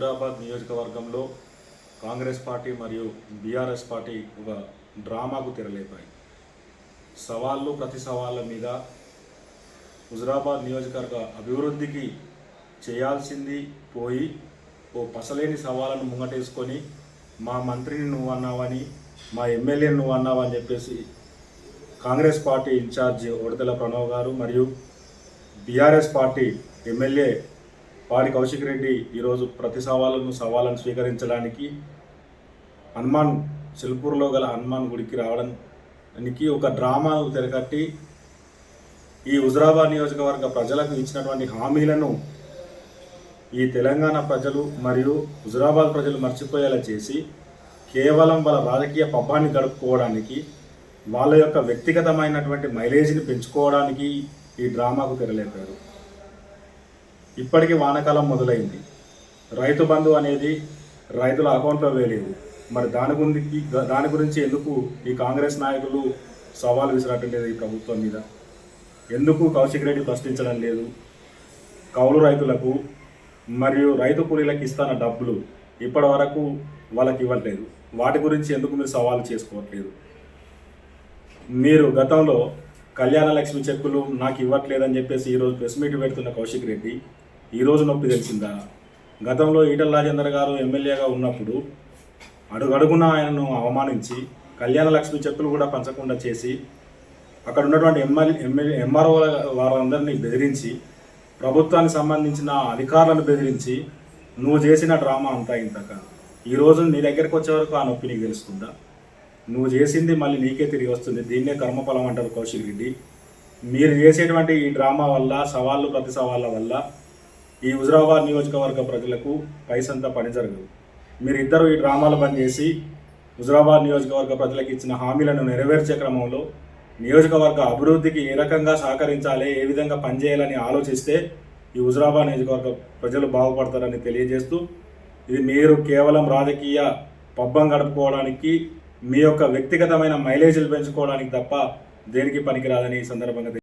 హుజురాబాద్ నియోజకవర్గంలో కాంగ్రెస్ పార్టీ మరియు BRS party ఒక డ్రామాకు తెరలేపాయి. సవాళ్ళు ప్రతి సవాళ్ళ మీద హుజురాబాద్ నియోజకవర్గ అభివృద్ధికి చేయాల్సింది పోయి ఓ పసలేని సవాళ్ళను ముంగటేసుకొని మా మంత్రిని నువ్వు అన్నావని మా ఎమ్మెల్యేని నువ్వు అన్నావని చెప్పేసి Congress party in charge Udathala Pranav garu మరియు బీఆర్ఎస్ పార్టీ ఎమ్మెల్యే వారి కౌశిక్ రెడ్డి ఈరోజు ప్రతి సవాళ్ళను సవాళ్ళను స్వీకరించడానికి హనుమాన్ సిల్పూర్లో గల హనుమాన్ గుడికి రావడానికి ఒక డ్రామాను తెరకట్టి ఈ హుజరాబాద్ నియోజకవర్గ ప్రజలకు ఇచ్చినటువంటి హామీలను ఈ తెలంగాణ ప్రజలు మరియు హుజరాబాద్ ప్రజలు మర్చిపోయేలా చేసి కేవలం వాళ్ళ రాజకీయ పబ్బాన్ని గడుపుకోవడానికి వాళ్ళ యొక్క వ్యక్తిగతమైనటువంటి మైలేజీని పెంచుకోవడానికి ఈ డ్రామాకు తెరలేపారు. ఇప్పటికీ వానాకాలం మొదలైంది. రైతు బంధు అనేది రైతుల అకౌంట్లో వేయలేదు. మరి దాని గురించి దాని గురించి ఎందుకు ఈ కాంగ్రెస్ నాయకులు సవాల్ విసిరట్లేదు ఈ ప్రభుత్వం మీద? ఎందుకు కౌశిక్ రెడ్డి ప్రశ్నించడం లేదు? కౌలు రైతులకు మరియు రైతు కూలీలకు ఇస్తున్న డబ్బులు ఇప్పటి వరకు వాళ్ళకి ఇవ్వట్లేదు. వాటి గురించి ఎందుకు మీరు సవాలు చేసుకోవట్లేదు? మీరు గతంలో కళ్యాణ లక్ష్మి చెక్కులు నాకు ఇవ్వట్లేదని చెప్పేసి ఈరోజు ప్రెస్ మీట్ పెడుతున్న కౌశిక్ రెడ్డి ఈరోజు నొప్పి తెలిసిందా? గతంలో ఈటల రాజేందర్ గారు ఎమ్మెల్యేగా ఉన్నప్పుడు అడుగడుగున ఆయనను అవమానించి కళ్యాణ లక్ష్మి చెక్కులు కూడా పంచకుండా చేసి అక్కడ ఉన్నటువంటి ఎమ్మెల్యే ఎమ్మెల్యే ఎంఆర్ఓ వారందరినీ బెదిరించి ప్రభుత్వానికి సంబంధించిన అధికారులను బెదిరించి నువ్వు చేసిన డ్రామా అంతా ఇంతక. ఈరోజు నీ దగ్గరికి వచ్చే వరకు ఆ నొప్పి నీకు తెలుస్తుందా? నువ్వు చేసింది మళ్ళీ నీకే తిరిగి వస్తుంది. దీన్నే కర్మఫలం అంటారు కౌశిక్ రెడ్డి. మీరు చేసేటువంటి ఈ డ్రామా వల్ల సవాళ్ళు ప్రతి సవాళ్ళ వల్ల ఈ హుజరాబాద్ నియోజకవర్గ ప్రజలకు పైసంతా పని జరగదు. మీరు ఇద్దరు ఈ డ్రామాలు బంద్ చేసి హుజరాబాద్ నియోజకవర్గ ప్రజలకు ఇచ్చిన హామీలను నెరవేర్చే క్రమంలో నియోజకవర్గ అభివృద్ధికి ఏ రకంగా సహకరించాలి ఏ విధంగా పనిచేయాలని ఆలోచిస్తే ఈ హుజరాబాద్ నియోజకవర్గ ప్రజలు బాగుపడతారని తెలియజేస్తూ ఇది మీరు కేవలం రాజకీయ పబ్బం గడుపుకోవడానికి మీ యొక్క వ్యక్తిగతమైన మైలేజీలు పెంచుకోవడానికి తప్ప దేనికి పనికిరాదని ఈ సందర్భంగా